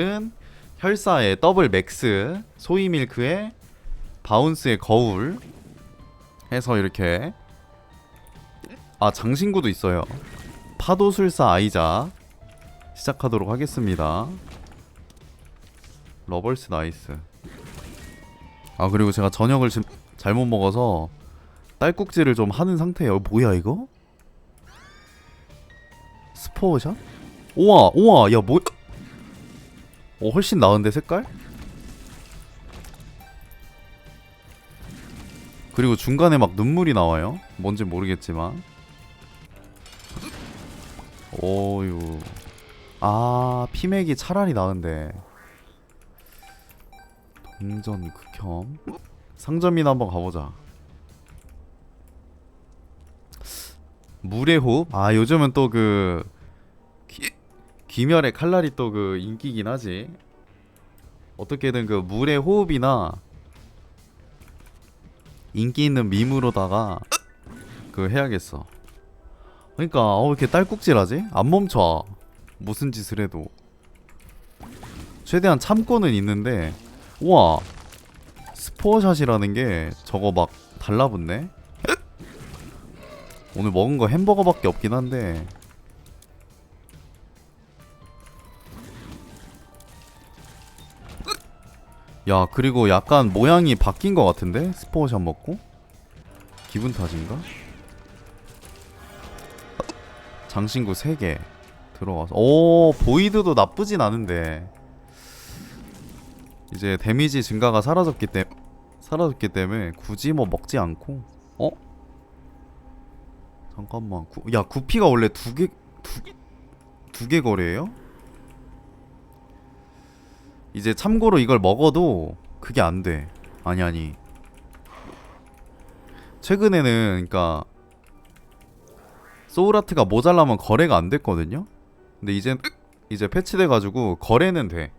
은 혈사의 더블 맥스 소이 밀크의 바운스의 거울 해서 이렇게 아 장신구도 있어요 파도술사 아이자 시작하도록 하겠습니다 러벌스 나이스 아 그리고 제가 저녁을 지금 잘못 먹어서 딸꾹질을 좀 하는 상태예요 뭐야 이거? 스포샷? 우와 우와 야 뭐... 어 훨씬 나은데 색깔? 그리고 중간에 막 눈물이 나와요? 뭔지 모르겠지만. 오유. 아 피맥이 차라리 나은데. 동전 극혐? 상점이나 한번 가보자. 물의 호흡? 아 요즘은 또그 귀멸의 칼날이 또 그 인기긴 하지. 어떻게든 그 물의 호흡이나 인기 있는 밈으로다가 그 해야겠어. 그러니까 어, 왜 이렇게 딸꾹질하지? 안 멈춰. 무슨 짓을 해도. 최대한 참고는 있는데 우와 스포샷이라는 게 저거 막 달라붙네? 오늘 먹은 거 햄버거밖에 없긴 한데 야 그리고 약간 모양이 바뀐 것 같은데 스포샷 먹고 기분 탓인가? 장신구 3개 들어가서 오 보이드도 나쁘진 않은데 이제 데미지 증가가 사라졌기 때 사라졌기 때문에 굳이 뭐 먹지 않고 어? 잠깐만 구, 야 구피가 원래 두개두두 개 거래예요? 이제 참고로 이걸 먹어도 그게 안 돼. 아니 아니. 최근에는 그러니까 소울아트가 모자라면 거래가 안 됐거든요. 근데 이제 이제 패치돼 가지고 거래는 돼.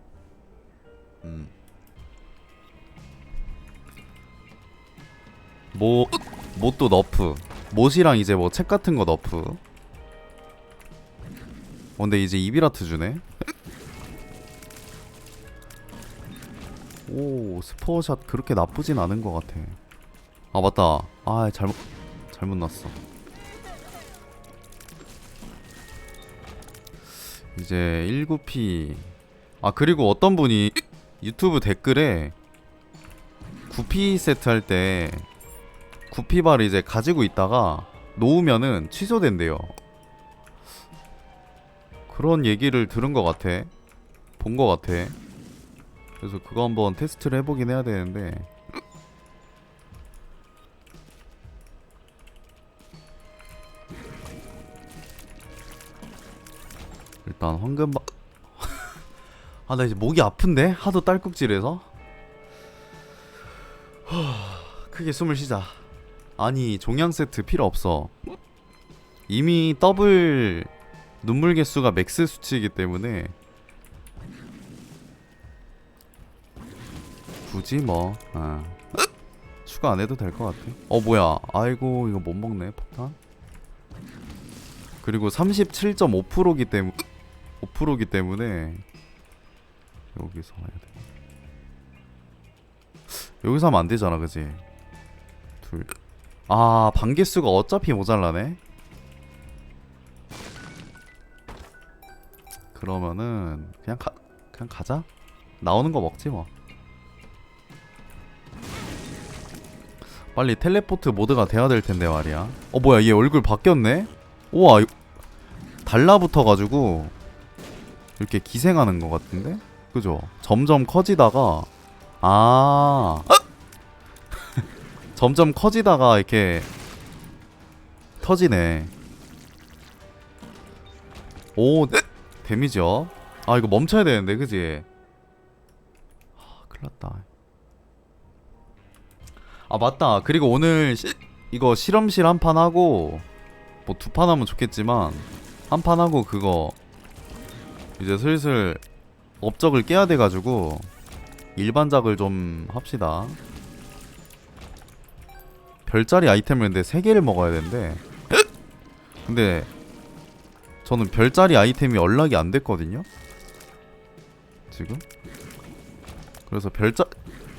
음. 뭐 뭣도 너프. 못이랑 이제 뭐 책 같은 거 너프. 어, 근데 이제 이비라트 주네. 오 스포샷 그렇게 나쁘진 않은 것 같아. 아 맞다. 아 잘못 잘못 났어. 이제 19P 아 그리고 어떤 분이 유튜브 댓글에 9P 세트 할 때 9P바를 이제 가지고 있다가 놓으면은 취소된대요. 그런 얘기를 들은 것 같아. 본 것 같아 그래서 그거 한번 테스트를 해보긴 해야 되는데. 일단 황금바 아 나 이제 목이 아픈데? 하도 딸꾹질해서? 크게 숨을 쉬자. 아니 종양 세트 필요 없어. 이미 더블 눈물 개수가 맥스 수치이기 때문에 굳이 뭐 아. 추가 안 해도 될 것 같아. 어 뭐야? 아이고 이거 못 먹네 폭탄. 그리고 37.5%기 때문에 5%기 때문에 여기서 해야 돼. 여기서 하면 안 되잖아, 그지? 둘. 아 반개수가 어차피 모자라네. 그러면은 그냥 가 그냥 가자. 나오는 거 먹지 뭐. 빨리 텔레포트 모드가 돼야 될 텐데 말이야. 어 뭐야 얘 얼굴 바뀌었네? 우와 이- 달라붙어가지고 이렇게 기생하는 것 같은데? 그죠? 점점 커지다가 아 점점 커지다가 이렇게 터지네. 오 데미지요. 아 이거 멈춰야 되는데 그지? 아 큰일났다. 아 맞다. 그리고 오늘 시, 이거 실험실 한 판 하고 뭐 두 판 하면 좋겠지만 한 판 하고 그거 이제 슬슬 업적을 깨야 돼가지고 일반작을 좀 합시다. 별자리 아이템을 근데 3개를 먹어야 되는데 근데 저는 별자리 아이템이 연락이 안 됐거든요? 지금? 그래서 별자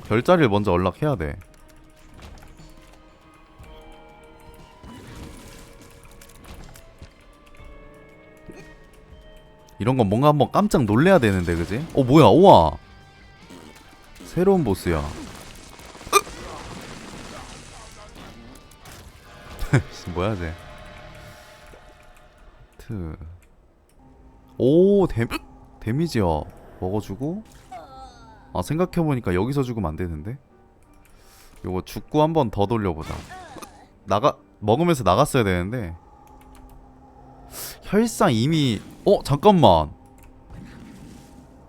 별자리를 먼저 연락해야 돼 이런 건 뭔가 한번 깜짝 놀래야 되는데 그지? 어 뭐야 우와. 새로운 보스야. 씨, 뭐야 쟤? 트. 오 데, 데미지야. 먹어주고. 아 생각해보니까 여기서 죽으면 안 되는데? 요거 죽고 한 번 더 돌려보자. 나가 먹으면서 나갔어야 되는데 혈사 이미 어 잠깐만.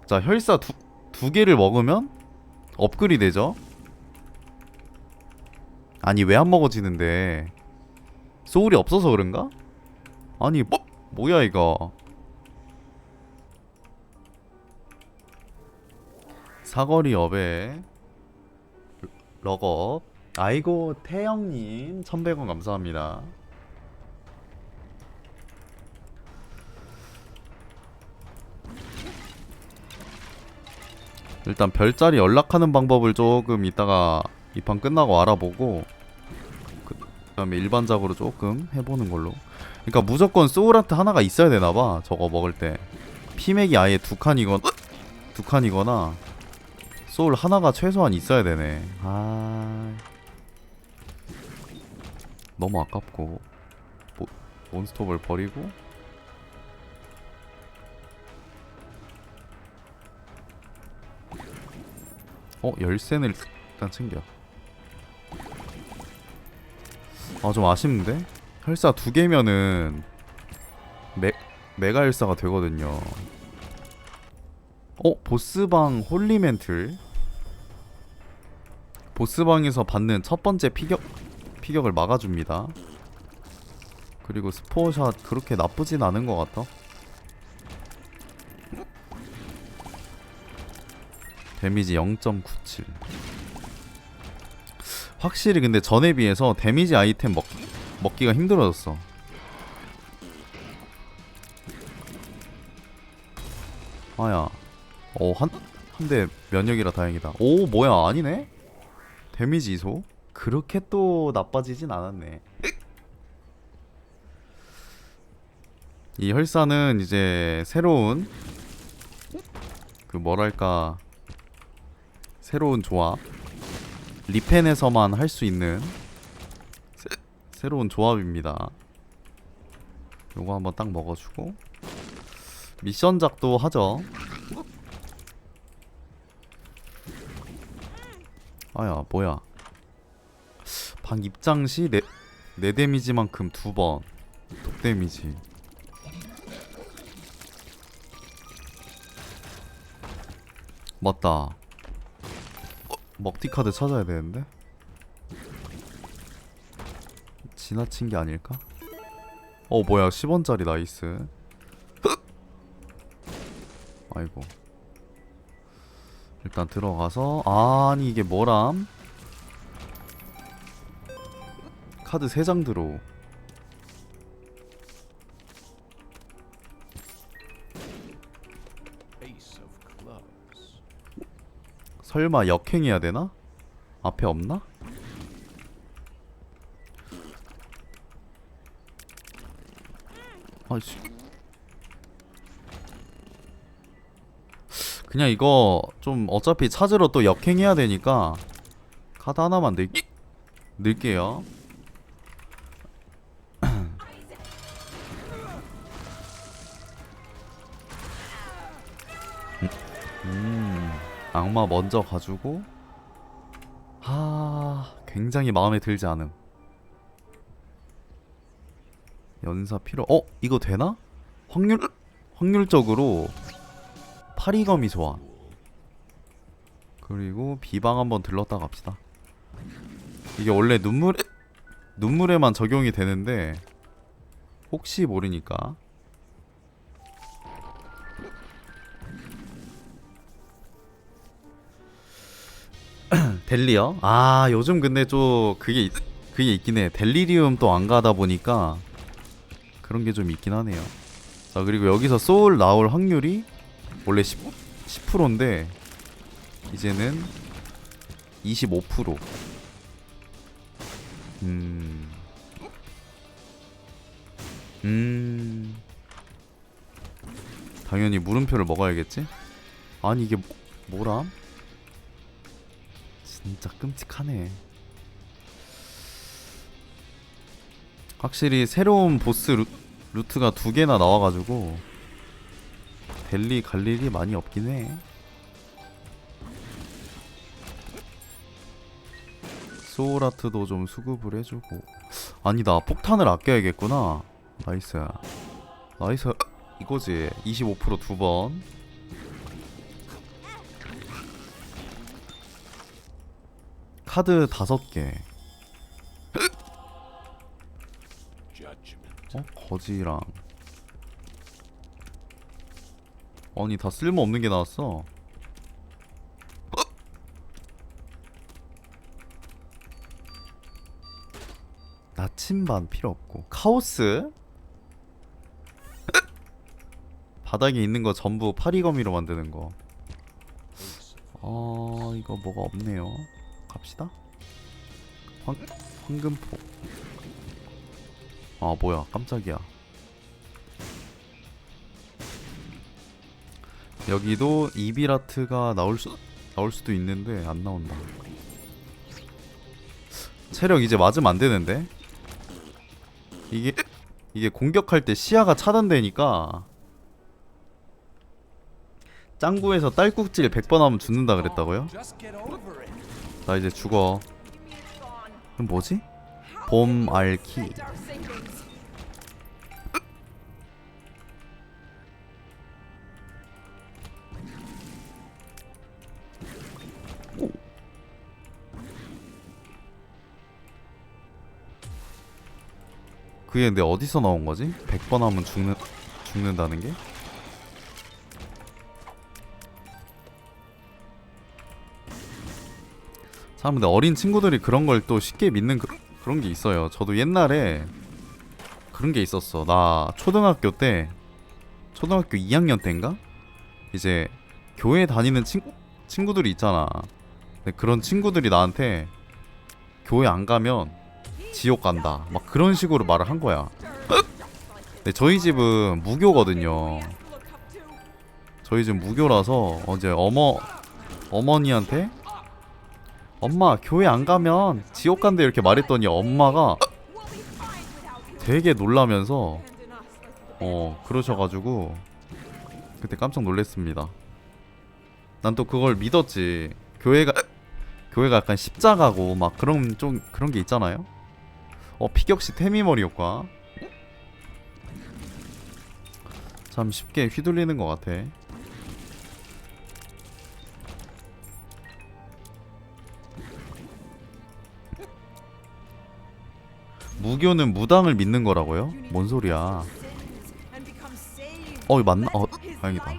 자 혈사 두, 두 개를 먹으면 업글이 되죠? 아니 왜 안 먹어지는데? 소울이 없어서 그런가? 아니 뭐 뭐야 이거? 사거리 업에 럭업. 아이고 태영님 1100원 감사합니다 일단 별자리 연락하는 방법을 조금 이따가 이 판 끝나고 알아보고 그 다음에 일반적으로 조금 해보는 걸로. 그러니까 무조건 소울아트 하나가 있어야 되나봐 저거 먹을 때. 피맥이 아예 두 칸이거나 두 칸이거나 소울 하나가 최소한 있어야 되네. 아. 너무 아깝고. 모, 몬스톱을 버리고 어 열쇠는 일단 챙겨. 아 좀 아쉽는데? 혈사 두 개면은 메 메가 혈사가 되거든요. 어 보스방 홀리멘틀. 보스방에서 받는 첫 번째 피격 피격을 막아줍니다. 그리고 스포샷 그렇게 나쁘진 않은 것 같아 데미지 0.97 확실히 근데 전에 비해서 데미지 아이템 먹, 먹기가 힘들어졌어. 아야. 어 한 한 대 면역이라 다행이다. 오 뭐야 아니네? 데미지 이소? 그렇게 또 나빠지진 않았네. 이 혈사는 이제 새로운 그 뭐랄까 새로운 조합. 리펜에서만 할 수 있는 새, 새로운 조합입니다. 요거 한번 딱 먹어주고. 미션작도 하죠. 아야 뭐야. 방 입장 시 내, 내 데미지만큼 두번. 독 데미지. 맞다. 어, 먹튀 카드 찾아야 되는데? 지나친 게 아닐까? 어 뭐야. 10원짜리 나이스. 아이고. 일단 들어가서 아니 이게 뭐람? 카드 3장 들어 설마 역행해야 되나? 앞에 없나? 아이씨 그냥 이거 좀 어차피 찾으러 또 역행해야 되니까 카드 하나만 늘, 늘게요 음, 악마 먼저 가지고 아 굉장히 마음에 들지 않음. 연사 필요 어? 이거 되나? 확률 확률적으로 파리검이 좋아 그리고 비방 한번 들렀다 갑시다. 이게 원래 눈물에 눈물에만 적용이 되는데 혹시 모르니까 델리요? 아 요즘 근데 좀 그게 있- 그게 있긴 해 델리리움 또 안 가다 보니까 그런 게 좀 있긴 하네요 자 그리고 여기서 소울 나올 확률이 원래 10, 10%인데 이제는 25% 음. 음. 당연히 물음표를 먹어야겠지? 아니 이게 뭐, 뭐람? 진짜 끔찍하네. 확실히 새로운 보스 루, 루트가 두 개나 나와가지고 델리 갈 일이 많이 없긴 해. 소울아트도 좀 수급을 해주고. 아니다 폭탄을 아껴야겠구나. 나이스. 나이스. 이거지. 25%두번 카드 다섯 개. 어? 거지랑 아니 다 쓸모없는 게 나왔어 나침반 필요 없고 카오스? 바닥에 있는 거 전부 파리거미로 만드는 거어 이거 뭐가 없네요 갑시다. 황, 황금포. 아 뭐야. 깜짝이야. 여기도 이비라트가 나올 수 나올 수도 있는데 안 나온다. 체력 이제 맞으면 안 되는데? 이게 이게 공격할 때 시야가 차단되니까 짱구에서 딸꾹질 100번 하면 죽는다 그랬다고요? 나 이제 죽어. 그럼 뭐지? 봄 알키. 오. 그게 근데 어디서 나온 거지? 100번 하면 죽는 죽는다는 게? 참 근데 어린 친구들이 그런 걸 또 쉽게 믿는 그, 그런 게 있어요. 저도 옛날에 그런 게 있었어. 나 초등학교 때 초등학교 2학년 때인가? 이제 교회 다니는 친, 친구들이 있잖아. 근데 그런 친구들이 나한테 교회 안 가면 지옥 간다. 막 그런 식으로 말을 한 거야. 근데 저희 집은 무교거든요. 저희 집 무교라서 어제 어머 어머니한테 엄마 교회 안 가면 지옥 간대 이렇게 말했더니 엄마가 되게 놀라면서 어 그러셔가지고 그때 깜짝 놀랐습니다. 난 또 그걸 믿었지. 교회가 교회가 약간 십자가고 막 그런 좀 그런 게 있잖아요. 어 피격시 태미머리 효과. 참 쉽게 휘둘리는 것 같아. 무교는 무당을 믿는 거라고요? 뭔 소리야? 어, 이거 맞나? 어, 다행이다.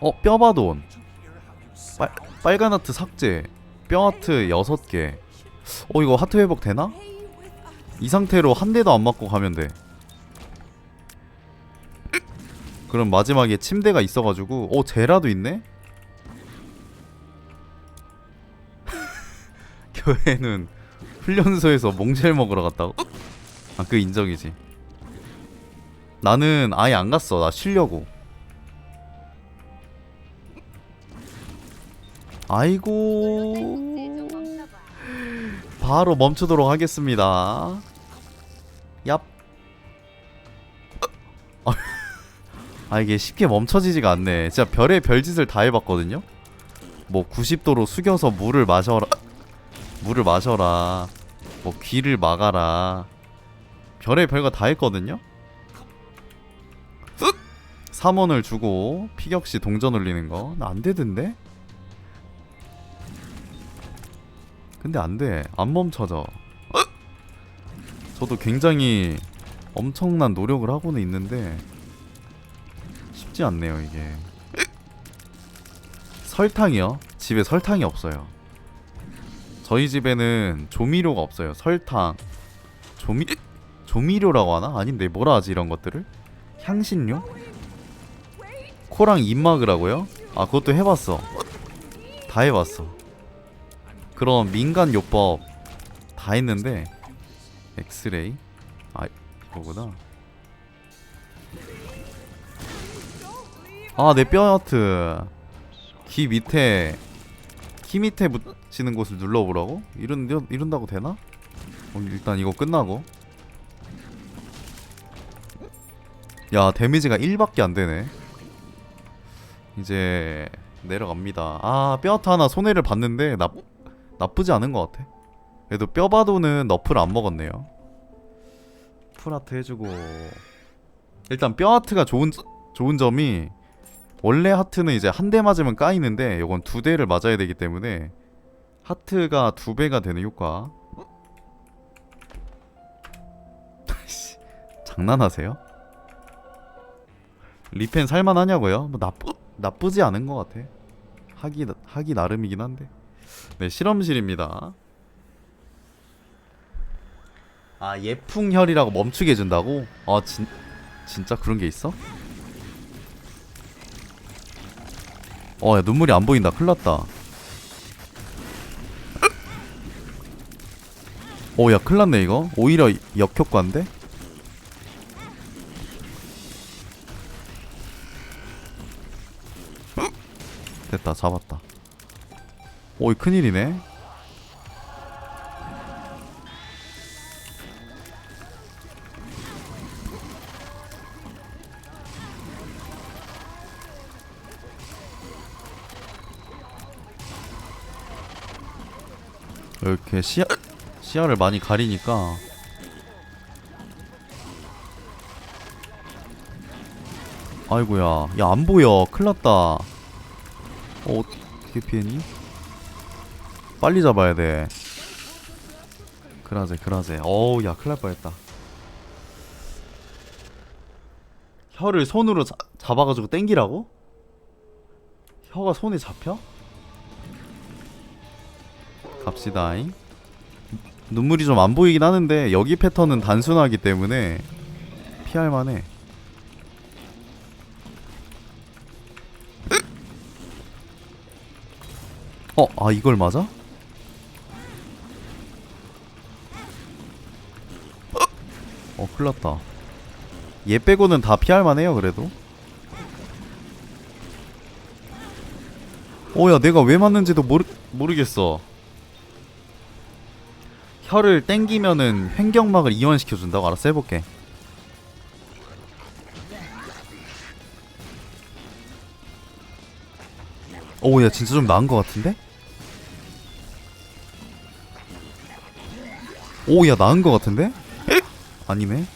어, 뼈바돈. 빨? 빨간 하트 삭제. 뼈 하트 6개. 어, 이거 하트 회복 되나? 이 상태로 한 대도 안 맞고 가면 돼. 그럼 마지막에 침대가 있어가지고, 어, 제라도 있네? 교회는 훈련소에서 몽쉘 먹으러 갔다고? 아, 그 인정이지. 나는 아예 안 갔어. 나 쉬려고. 아이고. 바로 멈추도록 하겠습니다. 얍. 아 이게 쉽게 멈춰지지가 않네. 진짜 별의 별짓을 다 해봤거든요. 뭐 90도로 숙여서 물을 마셔라. 물을 마셔라. 뭐 귀를 막아라. 별의 별거 다 했거든요. 3원을 주고 피격시 동전 올리는 거. 나 안 되던데? 근데 안 돼. 안 멈춰져. 저도 굉장히 엄청난 노력을 하고는 있는데 쉽지 않네요, 이게. 설탕이요? 집에 설탕이 없어요. 저희 집에는 조미료가 없어요. 설탕, 조미 조미료라고 하나? 아닌데 뭐라 하지 이런 것들을? 향신료? 코랑 입 막으라고요? 아 그것도 해봤어 다 해봤어 그런 민간 요법 다 했는데 엑스레이? 아 이거구나 아내 뼈 하트 귀 밑에 키 밑에 붙 이는 곳을 눌러보라고? 이런, 이런, 이런다고 되나? 어, 일단 이거 끝나고. 야 데미지가 1밖에 안 되네. 이제 내려갑니다. 아 뼈아트 하나 손해를 봤는데 나, 나쁘지 않은 것 같아. 그래도 뼈바도는 너프를 안 먹었네요. 풀아트 해주고. 일단 뼈아트가 좋은, 좋은 점이 원래 하트는 이제 한 대 맞으면 까이는데 이건 두 대를 맞아야 되기 때문에 하트가 두 배가 되는 효과. 씨, 장난하세요? 리펜 살만하냐고요? 뭐 나쁘 나쁘지 않은 것 같아. 하기 하기 나름이긴 한데. 네 실험실입니다. 아 예풍혈이라고 멈추게 해준다고? 아 진 진짜 그런 게 있어? 어, 야, 눈물이 안 보인다. 큰일 났다. 오, 야, 큰일 났네, 이거. 오히려 역효과인데? 됐다, 잡았다. 오, 이 큰일이네. 이렇게 시야 시야를 많이 가리니까. 아이고야 야 안 보여. 큰일났다. 어 어떻게 피했니? 빨리 잡아야 돼. 그라제 그라제. 어우 야 큰일 날 뻔했다. 혀를 손으로 자, 잡아가지고 땡기라고? 혀가 손에 잡혀? 갑시다잉 눈물이 좀 안 보이긴 하는데 여기 패턴은 단순하기 때문에 피할만해 어? 아 이걸 맞아? 어 큰일났다 얘 빼고는 다 피할만해요 그래도 어야 내가 왜 맞는지도 모르, 모르겠어 혀를 땡기면은 횡격막을 이완시켜준다고 알아서 해볼게 오야 진짜 좀 나은 것 같은데? 오야 나은 것 같은데? 아니네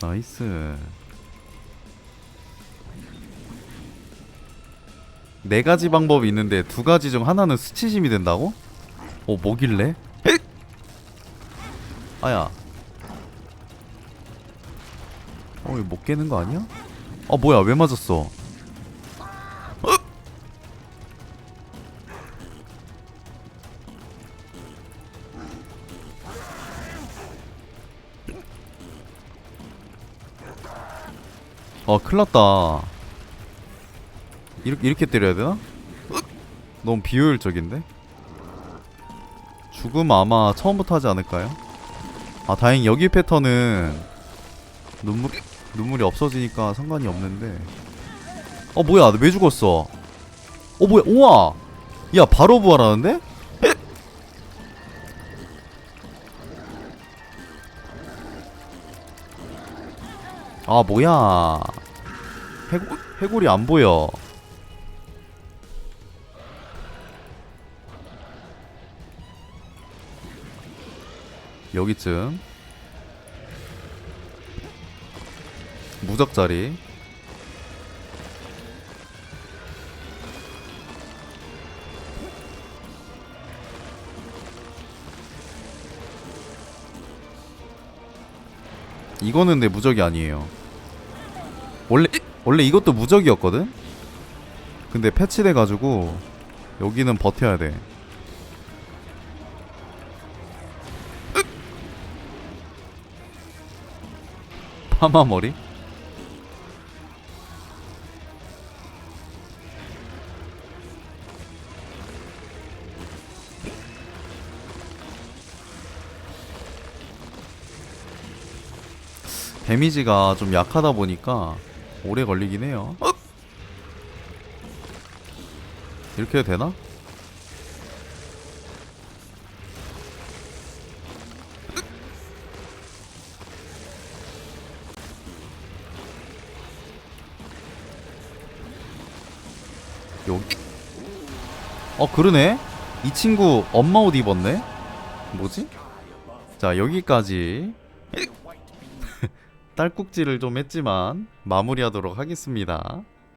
나이스 네 가지 방법이 있는데 두 가지 중 하나는 수치심이 된다고? 어 뭐길래? 아야 어 이거 못 깨는 거 아니야? 아 뭐야 왜 맞았어 어 큰일났다 이렇게, 이렇게 때려야 되나? 너무 비효율적인데? 죽음 아마 처음부터 하지 않을까요? 아 다행히 여기 패턴은 눈물, 눈물이 없어지니까 상관이 없는데 어 뭐야 왜 죽었어 어 뭐야 우와 야 바로 부활하는데? 아 뭐야 해골, 해골이 안 보여 여기쯤. 무적자리. 이거는 내 무적이 아니에요. 원래 원래 이것도 무적이었거든? 근데 패치돼가지고 여기는 버텨야 돼. 파마 머리? 데미지가 좀 약하다 보니까 오래 걸리긴 해요. 이렇게 해도 되나? 어 그러네. 이 친구 엄마 옷 입었네? 뭐지? 자 여기까지. 딸꾹질을 좀 했지만 마무리하도록 하겠습니다